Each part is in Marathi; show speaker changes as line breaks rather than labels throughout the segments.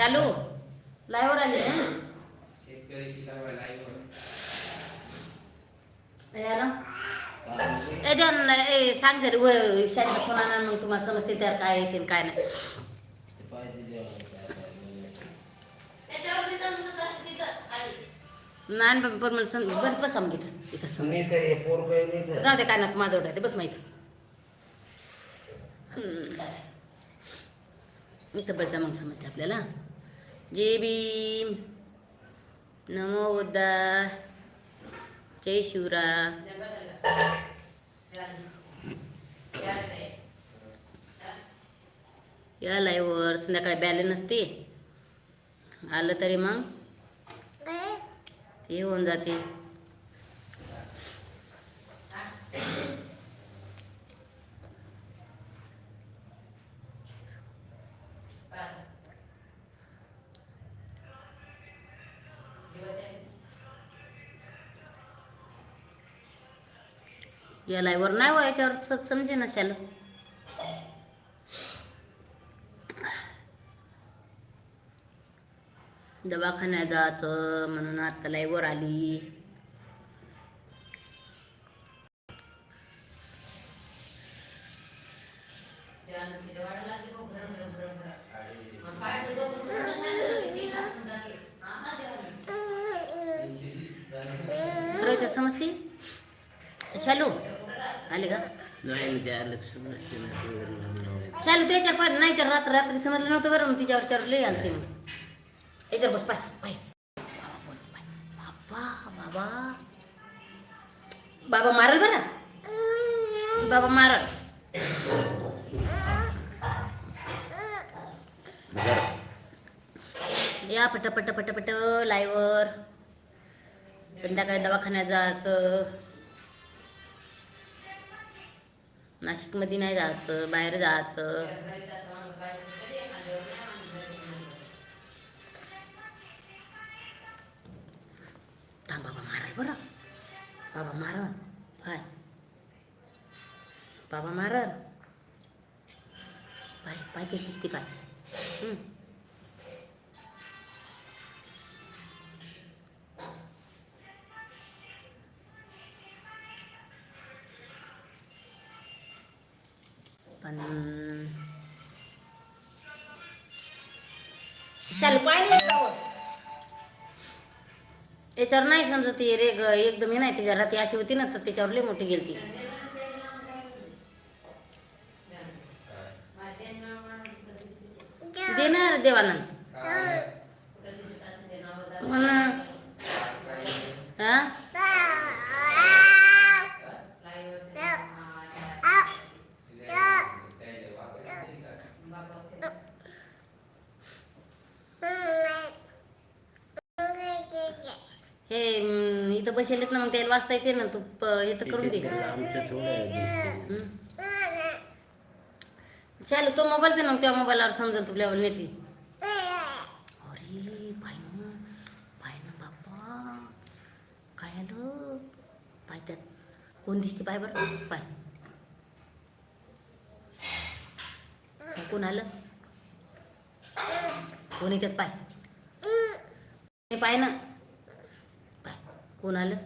शालू लाईव्हवर आली ना
शेतकऱ्याची लावा लाईव्ह
या ना ए द्या ना ए सांग जरी वर शाळेचा फोन आणा मग तुम्हाला समजते त्यात काय येते आणि काय नाही नाही पण पण मला समज बस बस समजित इथं समज
नाही तर हे पोरगं आहे, नाही तर.
राहू दे काय ना माझं ते बस माहिती इथं बस जा मग समजते आपल्याला जय भीम नमो बुद्धा जय शिवरा या लाईव्हवर संध्याकाळी बॅले नसते आलं तरी मग ते होऊन जाते या लाईव्हवर नाही व याच्यावर समजे नशाल दवाखान्यात जायचं म्हणून आता लाईव्हवर आली. समजते? शालू आले का?
नाही.
शालू त्याच्यावर पाय नाही तर रात्र रात्री समजलं नव्हतं बरं मग तिच्यावर चार लई आलते मग. याच्यावर बस पाय पाय. बाबा बोल पाय. बाबा बाबा. बाबा मारल बरं? बाबा मारल. या पट पट पट पट लाईव्हवर संध्याकाळी दवाखान्यात जायचं. नाशिकमध्ये नाही जायचं बाहेर जायचं. थांब बाबा माराल बरं. बाबा मारल. पाय बाबा मारल. पाय पाय ते दिसते पाय पण. त्याच्यावर नाही समजत ती रे ग एकदम हे नाही त्याच्या रात्री अशी होती ना तर त्याच्यावर लई मोठी गेलती. देणार देवानंद म्हणा हा? हे इथं बसेलेत ना मग त्याला वाचता येते ना तू हे तर करून दे.
आमचं थोडं आहे.
हम्म. चालेल तो मोबाईल दे ना मग त्या मोबाईलवर समजेल तुला नेट अरे पाय ना पाय ना बाप्पा. काय आलं? पाय त्यात कोण दिसते पाय बरं? पाय कोण आलं? कोण येतात पाय हे पाय ना कोण आलं?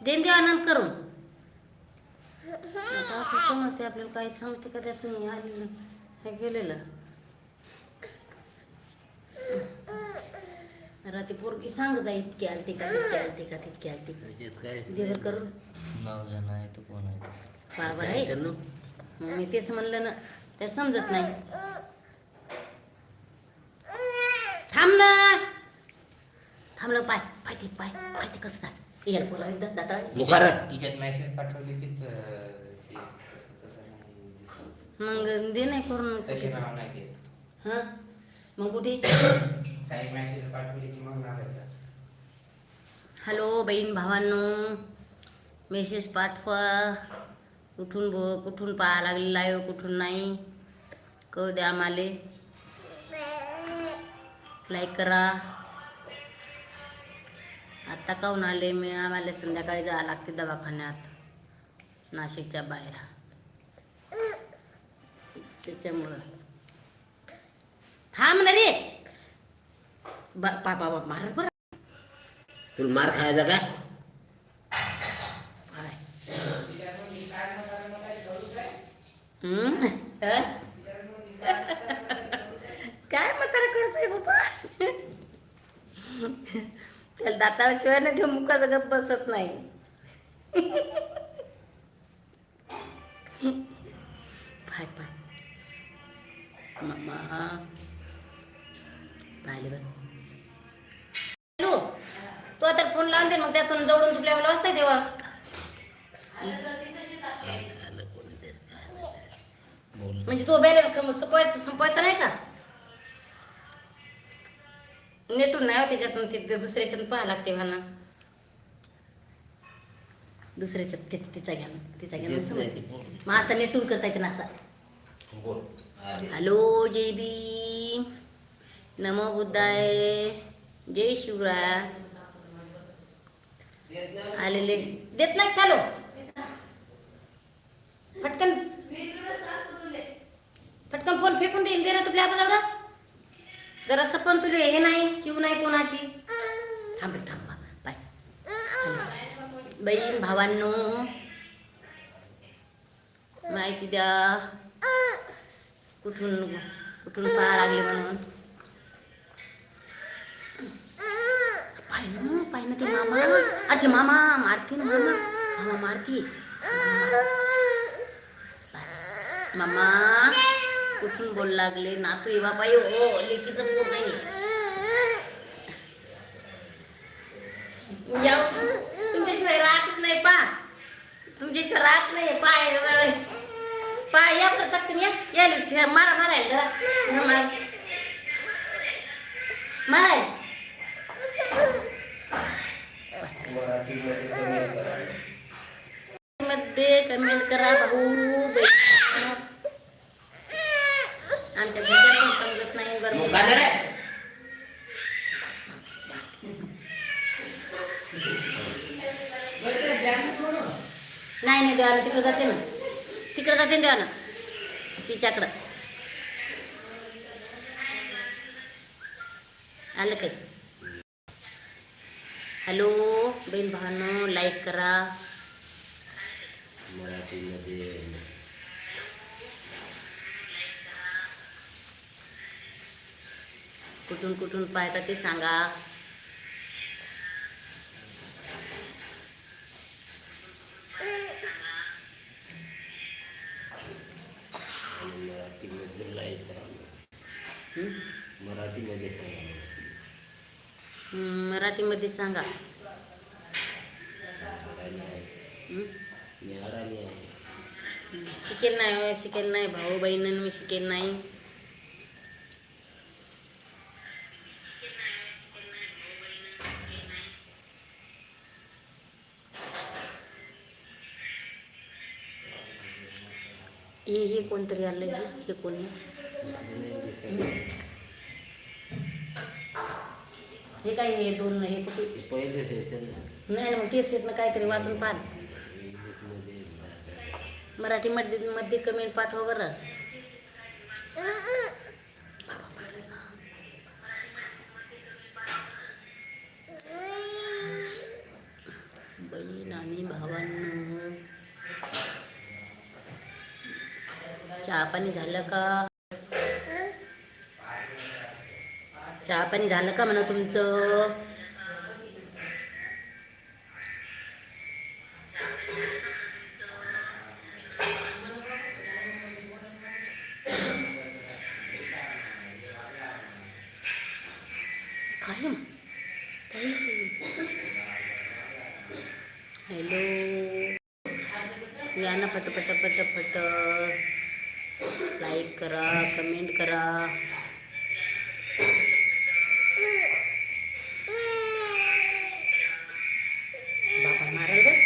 देन देव आनंद करून. आता असं समजते आपल्याला काही समजते का त्यात नाही आलेलं हे गेलेलं रात्री पोरगी सांगत आहे इतकी आलती का तितकी आलती का? तितकी आलती देवर करून.
नाव जण आहे तो कोण आहे?
बाबा आहे? मग मी तेच म्हणलं ना ते समजत नाही थांब ना. थांब ना पाय पाय ते पाय पाय ते कसं झालं? याला बोलावी दाता
मुखार.
तिच्यात मेसेज पाठवली कीच.
मग दे नाही करून
तसे
कुठे?
नाव नाही घेत.
हा? मग कुठे?
काही मेसेज पाठवली की मग नाव येतात
हॅलो बहीण भावांनो. मेसेज पाठवा. कुठून बो कुठून पाहा लागले लाईव्ह कुठून नाही? कळू द्या आम्हाले. लाईक करा. आत्ता काहून आले? मी आम्हाला संध्याकाळी जावं लागते दवाखान्यात. नाशिकच्या बाहेर. त्याच्यामुळं. थांब ना रे. बाबा मार बरं
तुला मार खायचा का?
काय? हम्म? म्हातारा करतोय बाबा. त्याला दाताला शिवाय ना ते मुखात गप बसत नाही. पाय पाय. मामा. पाहिले बरं. हॅलो तू आता फोन लावून दे मग त्यातून जवळून तुला वाजता तेव्हा. म्हणजे तो बॅलन्स संपवायचा संपवायचा नाही का? नेटून नाही हो त्याच्यातून ते ते दुसऱ्याच्यातून पाहा लागते म्हणा. दुसऱ्याच्यात तिचा घ्या तिचा घ्या. मग असं नेटून करता येते ना असा. हॅलो जय बी नमो बुद्धाय. जय शिवराय. आलेले. देत नाही चालो पटकन पटकन फोन फेकून देईन दे ना तुला आपण एवढा जरासं पण तुला हे नाही क्यू नाही कोणाची? थांब रे थांब बाय. बहीण भावांनो. माहिती द्या. कुठून कुठून पाहा लागले म्हणून? पाहिलं पाहिलं ते मामा. अरे मामा मारती ना मामा. मामा मारती. मामा. कुठून बोल लागले? नातू ये बाबा यो. हो लेकीचं पोट आहे. याव, तुमच्याशिवाय राहतच नाही पा. तुमच्याशिवाय राहत नाही पाय पाय या बरं चटकन या. या ले, मारा मारायला जरा. मारा. मारायला. मध्ये कमेंट करा भाऊ बहिण. आमच्या घरच्या पण समजत नाही बरं
मग काय रे?
नाही नाही देवाला तिकडे जाते ना. तिकडे जाते ना देवाला तिच्याकडं. आलं काय? हॅलो बहीण भावांनो लाईक करा.
मराठीमध्ये
कुठून कुठून पाहता ते सांगा.
मराठीमध्ये? मराठीमध्ये सांगा.
शिकेल नाही शिकेल नाही भाऊ बहिणींनी मी शिकेल नाही. हे हे कोणतरी आलं हे हे कोणी. हे काय हे दोन हे कुठे
आहे
नाही ना मग तेच येत ना काहीतरी वाचून पाहा.
इंग्लिशमध्ये
मराठीमध्ये मध्ये कमेंट पाठवा बरं बहीण आणि भावांनो चहा पाणी झालं का? चहा पाणी झालं का म्हणा तुमचं? हॅलो. या ना पट पट पट पट लाईक करा कमेंट करा. बाबा माराल बस.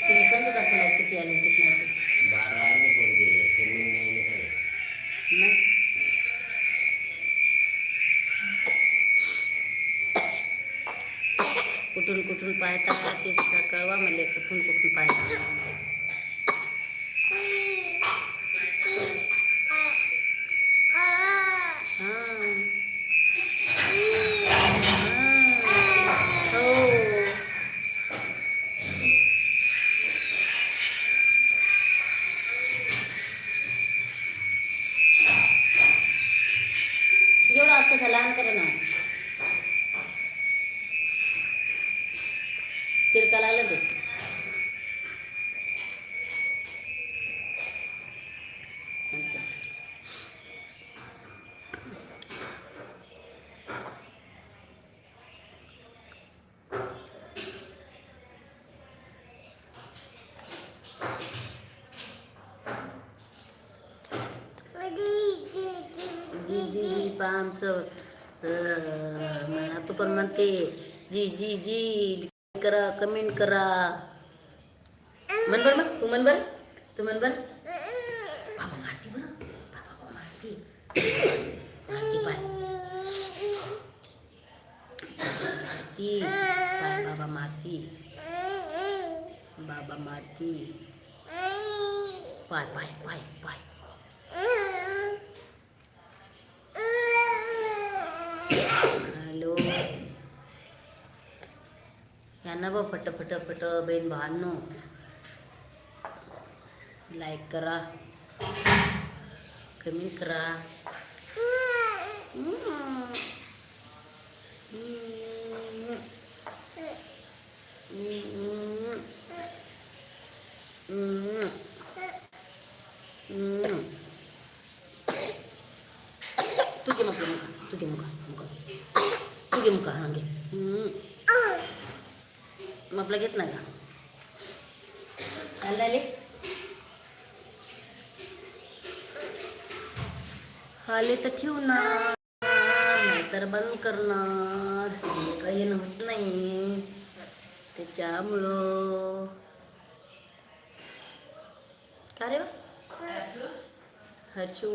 तुम्ही समजत असेल किती आले किती नाही.
बारा आले पण ते कमी नाही
कुठून कुठून पाहता ते कळवा मला कुठून कुठून पाहता. आपको सलाम करो ना आमचं अं, म्हणा तू पण म्हणते जी जी जी करा कमेंट करा म्हण बरं मग तू म्हण बरं तू म्हण बरं बाबा मारती बरं बाबा मारती मारती पाय मारती पाय बाबा मारती बाबा मारती पाय पाय पाय पाय यांना बघ फट फट फट बहीण भावांनो लाईक करा कमेंट करा हम्म. हम्म. हम्म. हम्म. हम्म. तू घे मग मुका तू घे मुका मुका तू घे मुका हां घे हम्म. मग आपला घेत नाही का? आले? हले तर ठेवणार. तर बंद करणार. काही होत नाही त्याच्यामुळं. का रे बा? हर्षू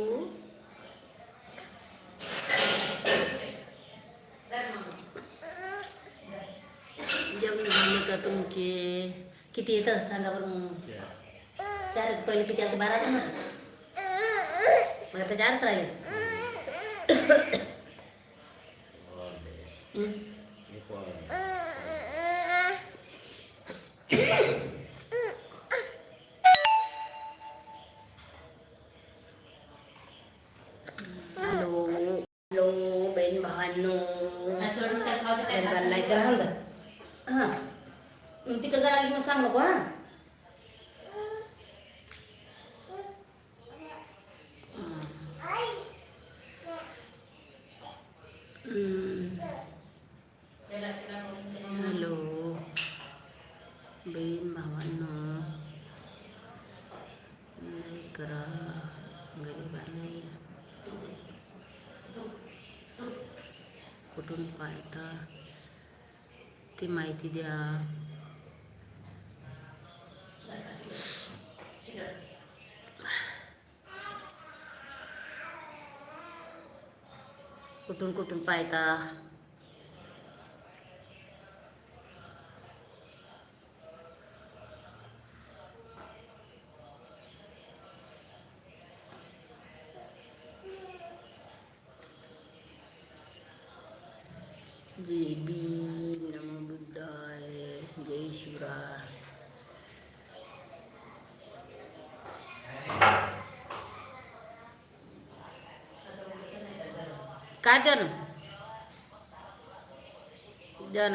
जेवण झाले का तुमचे किती येतं सांगा बरं मग चार आहेत. पहिले किती आले बारा ना मग आता चारच राहील हं? हॅलो हॅलो बहीण भावांनो तर नाही तर हल्ला हां तिकडे जायला लागली म्हणून सांग नको हां हॅलो बहीण भावांनो लाईक करा गरीबाला कुठून पाहता ती माहिती द्या कुठून कुठून पाहता जय बी नमो बुद्धाय जय शिवराय काय जन जन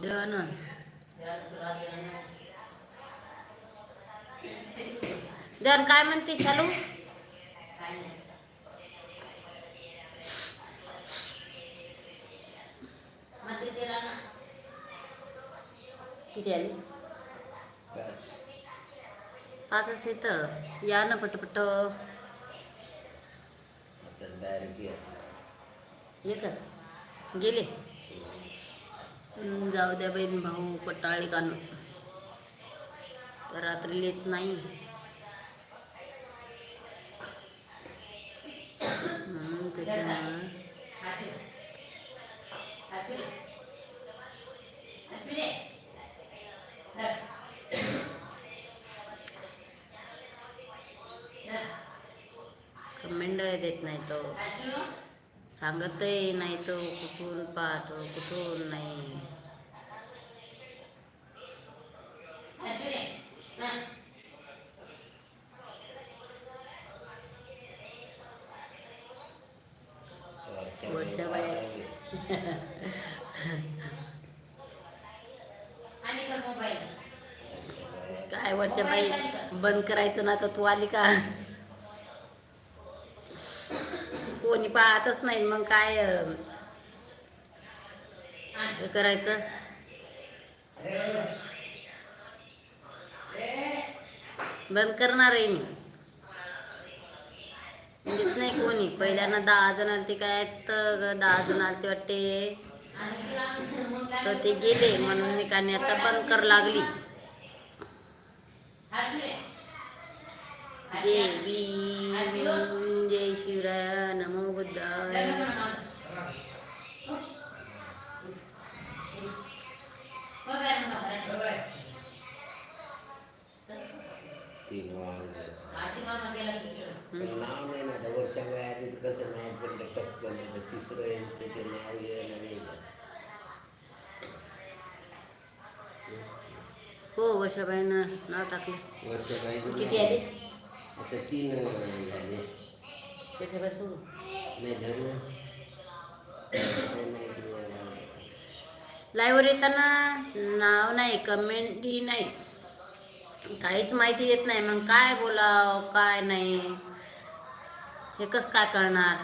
जन जन काय म्हणते शालू किती आली पाचच येतं या ना पटपट एकच गेले. जाऊ द्या बहीण भाऊ कटाळी कान. रात्री येत नाही. त्याच्यामुळं. कमेंट देत नाही तो. सांगतही नाही तो कुठून पाहतो कुठून नाही. काय वर्षाबाई बंद करायचं ना तर तू आली का कोणी पाहतच नाही. मग काय हे करायचं? बंद करणार आहे मी. म्हणजेच नाही कोणी. पहिल्यांदा दहा जण आलते काय तर दहा जण आलते वाटते. तर ते गेले म्हणून मी कानी आता बंद कर लागली. जय भीम जय शिवराय नमो बुद्धाय.
तीन. नाव नाही ना वर्षा आधीच कसं नाव पडलं टपकन नाही तर तिसरं यांचं ते नाव यायला नाही ना.
हो वर्षाबाईनं नाव टाकलं.
वर्षाबाईचं
किती आले?
आता तीन झाले. यायला लागलं.
लाईव्हवर येताना नाव नाही कमेंटही नाही. काहीच माहिती येत नाही. मग काय बोलाव काय नाही? हे कसं काय करणार?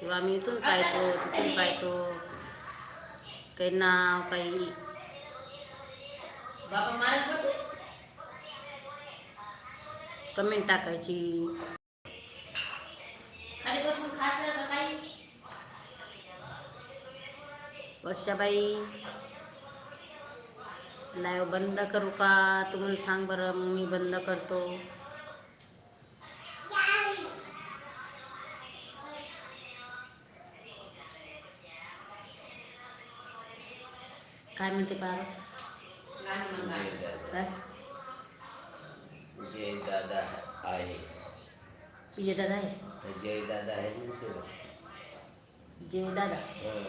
किंवा मी इथून पाहतो तिथून पाहतो. काही नाव काही. कमेंट टाकायची वर्षाबाई लाईव्ह बंद करू का तुम्हाला सांग बरं मग मी बंद करतो काय म्हणते बाबा काय
जय दादा आहे.
विजय दादा आहे.
जय दादा आहे ना ते
जय दादा
हं.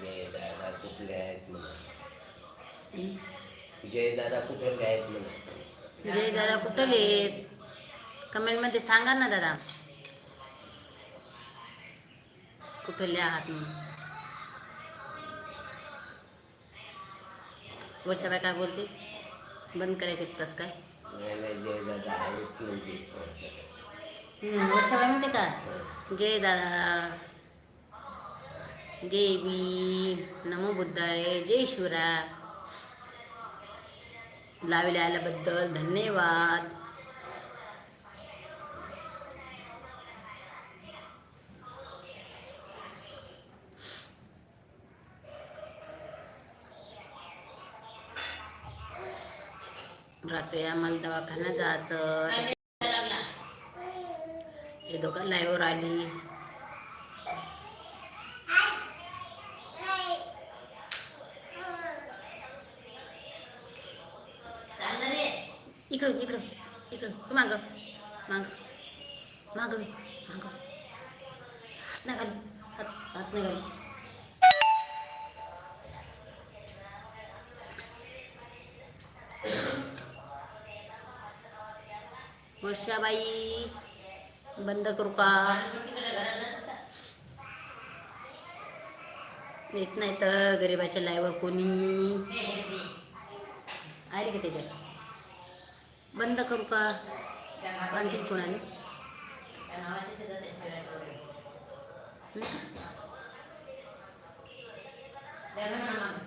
जय दादा कुठले आहेत म्हणा?
हं?
जय दादा कुठले आहेत म्हणा?
जय दादा कुठले आहेत? कमेंटमध्ये सांगा ना दादा. कुठले आहात म्हणून? वर्षाबाई काय बोलते? बंद करायचे कस काय?
नाही
म्हणते का? जय दादा. जय भीम. नमो बुद्धाय. जय शिवरा लावल्याबद्दल धन्यवाद. रात्री आम्हाला दवाखान्यात जायचं. हे दोघं लाईव्हवर आली. इकडं इकडं इकडं. तू माग माग माग माग. हात नाही घालू हात हात नाही घालू वर्षाबाई बंद करू का? येत नाही तर गरीबाच्या लाईवर कोणी? आहे का त्याच्यात? बंद करू का? आणखी कोणाने? हं?